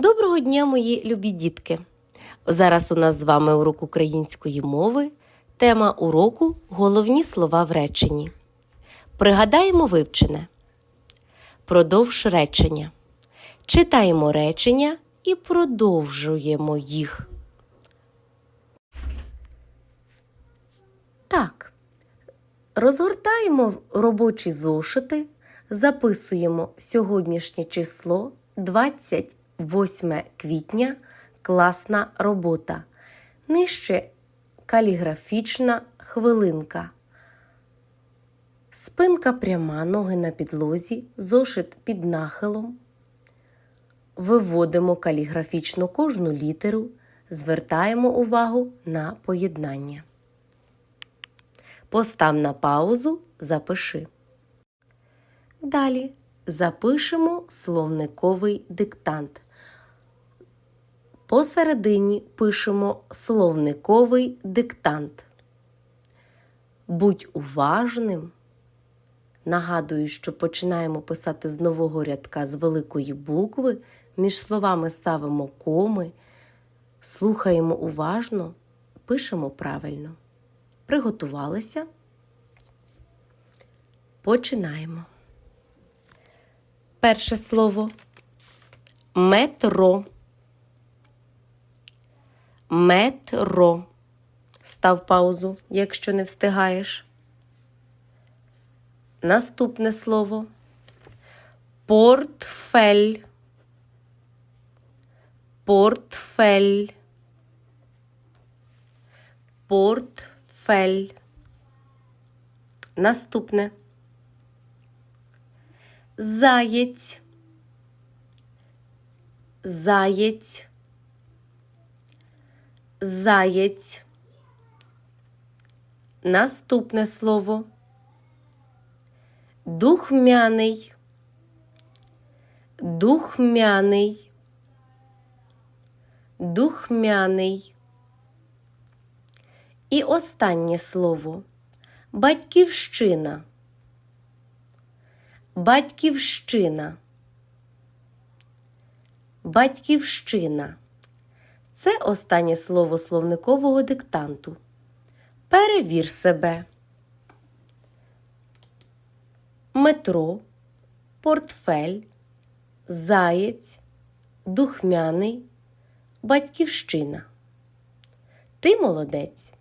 Доброго дня, мої любі дітки! Зараз у нас з вами урок української мови. Тема уроку головні слова в реченні. Пригадаємо вивчене. Продовж речення. Читаємо речення і продовжуємо їх. Так. Розгортаємо робочі зошити, записуємо сьогоднішнє число 28 квітня. Класна робота. Нижче каліграфічна хвилинка. Спинка пряма, ноги на підлозі, зошит під нахилом. Виводимо каліграфічно кожну літеру, звертаємо увагу на поєднання. Постав на паузу, запиши. Далі запишемо словниковий диктант. Посередині пишемо словниковий диктант. Будь уважним. Нагадую, що починаємо писати з нового рядка з великої букви, між словами ставимо коми, слухаємо уважно, пишемо правильно. Приготувалися. Починаємо. Перше слово метро. Метро. Став паузу, якщо не встигаєш. Наступне слово портфель. Портфель. Портфель. Наступне. Заєць. Заєць. Заєць. Наступне слово. Духмяний. Духмяний. Духмяний. І останнє слово. Батьківщина. Батьківщина. Батьківщина. Це останнє слово словникового диктанту. Перевір себе. Метро, портфель, заєць, духмяний, батьківщина. Ти молодець.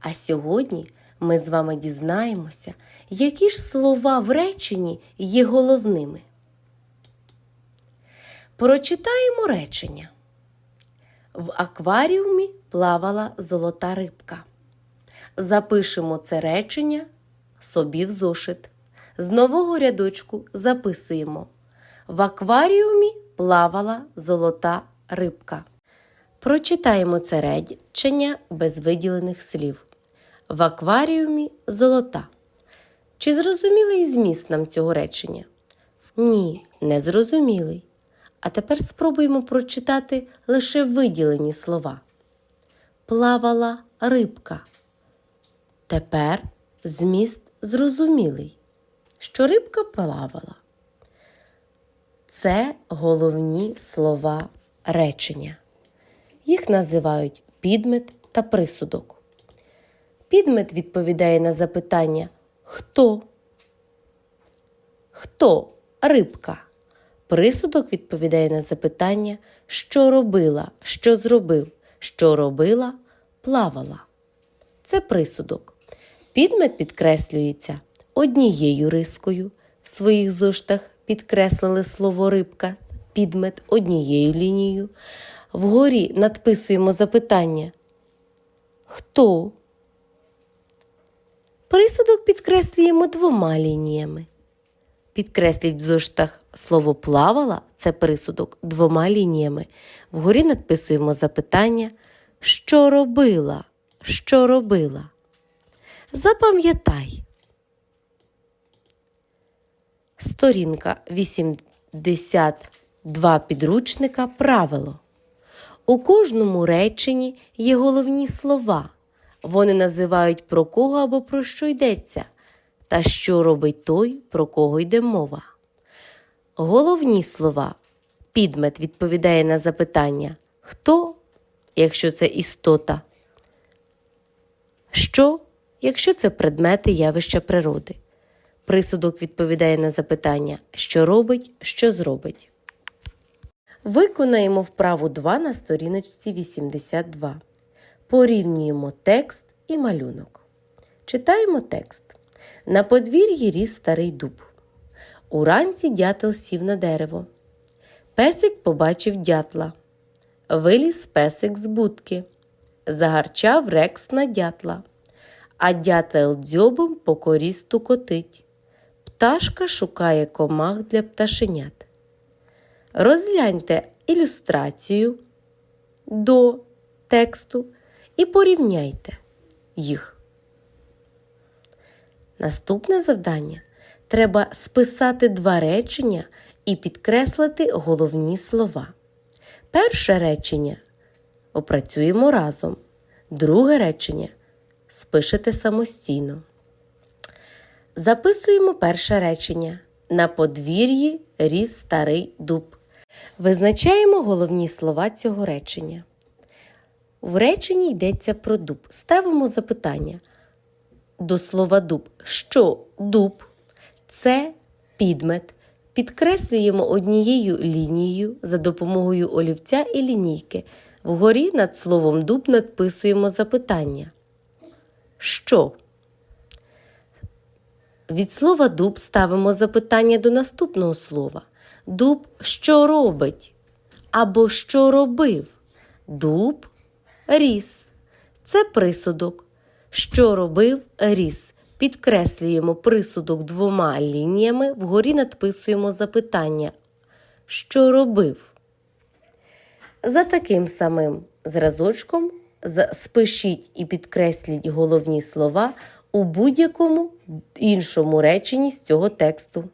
А сьогодні ми з вами дізнаємося, які ж слова в реченні є головними. Прочитаємо речення. В акваріумі плавала золота рибка. Запишемо це речення собі в зошит. З нового рядочку записуємо. В акваріумі плавала золота рибка. Прочитаємо це речення без виділених слів. В акваріумі золота. Чи зрозумілий зміст нам цього речення? Ні, не зрозумілий. А тепер спробуємо прочитати лише виділені слова. Плавала рибка. Тепер зміст зрозумілий, що рибка плавала. Це головні слова речення. Їх називають підмет та присудок. Підмет відповідає на запитання хто? Хто рибка? Присудок відповідає на запитання, що робила, що зробив, що робила, плавала. Це присудок. Підмет підкреслюється однією рискою. В своїх зоштах підкреслили слово рибка, підмет однією лінією. Вгорі надписуємо запитання. Хто? Присудок підкреслюємо двома лініями. Підкресліть в зоштах слово плавала це присудок двома лініями. Вгорі надписуємо запитання, що робила, що робила. Запам'ятай. Сторінка 82 підручника правило. У кожному реченні є головні слова. Вони називають про кого або про що йдеться, та що робить той, про кого йде мова. Головні слова підмет відповідає на запитання хто, якщо це істота, що, якщо це предмети явища природи. Присудок відповідає на запитання, що робить, що зробить. Виконаємо вправу 2 на сторіночці 82. Порівнюємо текст і малюнок. Читаємо текст. На подвір'ї ріс старий дуб. Уранці дятел сів на дерево. Песик побачив дятла. Виліз песик з будки. Загарчав рекс на дятла. А дятел дзьобом по корі стукотить. Пташка шукає комах для пташенят. Розгляньте ілюстрацію до тексту і порівняйте їх. Наступне завдання треба списати два речення і підкреслити головні слова. Перше речення опрацюємо разом. Друге речення спишете самостійно. Записуємо перше речення. На подвір'ї ріс старий дуб. Визначаємо головні слова цього речення. В реченні йдеться про дуб. Ставимо запитання до слова дуб. Що дуб? Це підмет. Підкреслюємо однією лінією за допомогою олівця і лінійки. Вгорі над словом дуб надписуємо запитання. Що? Від слова дуб ставимо запитання до наступного слова. Дуб що робить? Або що робив? Дуб ріс. Це присудок. Що робив ріс? Підкреслюємо присудок двома лініями, вгорі надписуємо запитання. Що робив? За таким самим зразочком спишіть і підкресліть головні слова у будь-якому іншому реченні з цього тексту.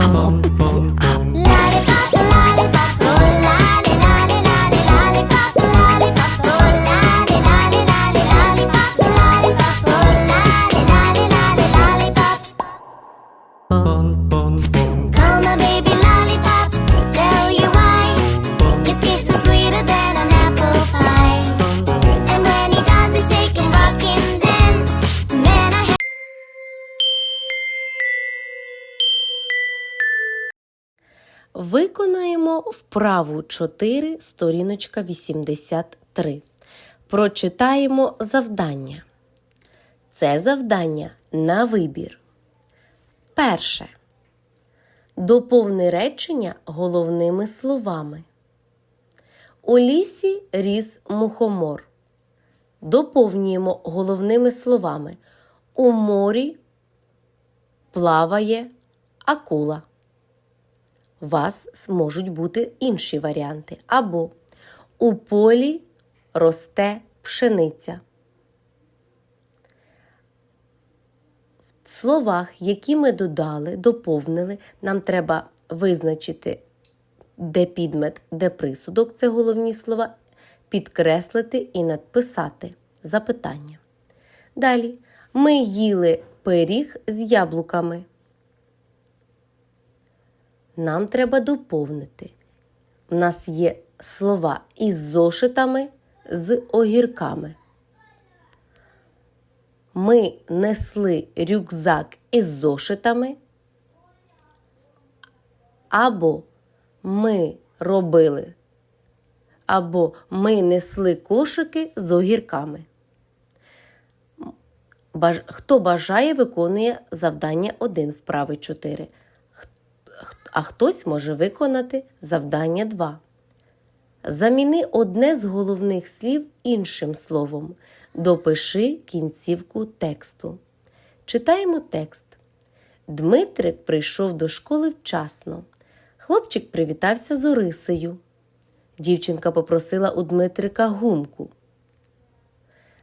bum, bum. Виконаємо вправу 4, сторіночка 83. Прочитаємо завдання. Це завдання на вибір. Перше. Доповни речення головними словами. У лісі ріс мухомор. Доповнюємо головними словами. У морі плаває акула. У вас можуть бути інші варіанти. Або у полі росте пшениця. В словах, які ми додали, доповнили, нам треба визначити, де підмет, де присудок це головні слова, підкреслити і надписати запитання. Далі ми їли пиріг з яблуками нам треба доповнити. У нас є слова із зошитами, з огірками. Ми несли рюкзак із зошитами. Або ми робили, або ми несли кошики з огірками. Хто бажає, виконує завдання 1 вправи 4 а хтось може виконати завдання 2. Заміни одне з головних слів іншим словом. Допиши кінцівку тексту. Читаємо текст. Дмитрик прийшов до школи вчасно. Хлопчик привітався з Орисею. Дівчинка попросила у Дмитрика гумку.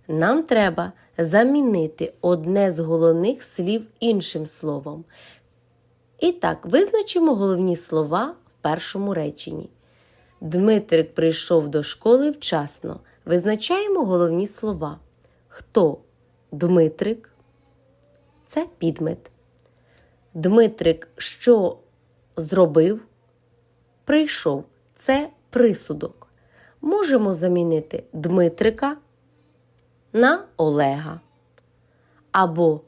Нам треба замінити одне з головних слів іншим словом. І так, визначимо головні слова в першому реченні. Дмитрик прийшов до школи вчасно. Визначаємо головні слова. Хто Дмитрик? Це підмет. Дмитрик що зробив? Прийшов. Це присудок. Можемо замінити Дмитрика на Олега. Або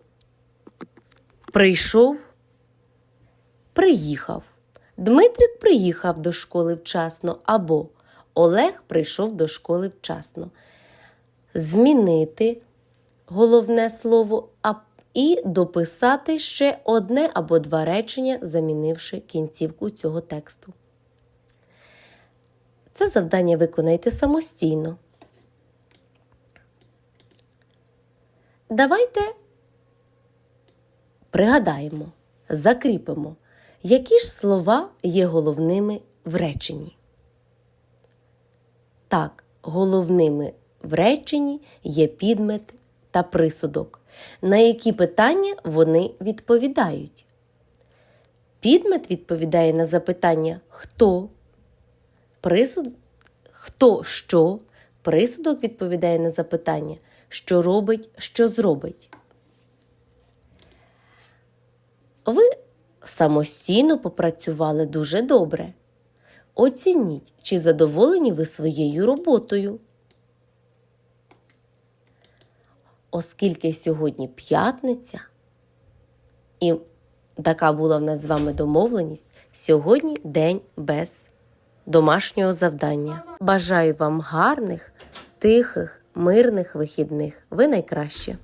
прийшов, приїхав. Дмитрик приїхав до школи вчасно, або Олег прийшов до школи вчасно. Змінити головне слово і дописати ще одне або два речення, замінивши кінцівку цього тексту. Це завдання виконайте самостійно. Давайте пригадаємо, закріпимо, які ж слова є головними в реченні. Так, головними в реченні є підмет та присудок, на які питання вони відповідають. Підмет відповідає на запитання хто, присуд... хто що, присудок відповідає на запитання, що робить, що зробить. Ви самостійно попрацювали дуже добре. Оцініть, чи задоволені ви своєю роботою. Оскільки сьогодні п'ятниця, і така була в нас з вами домовленість, сьогодні день без домашнього завдання. Бажаю вам гарних, тихих, мирних вихідних. Ви найкраще.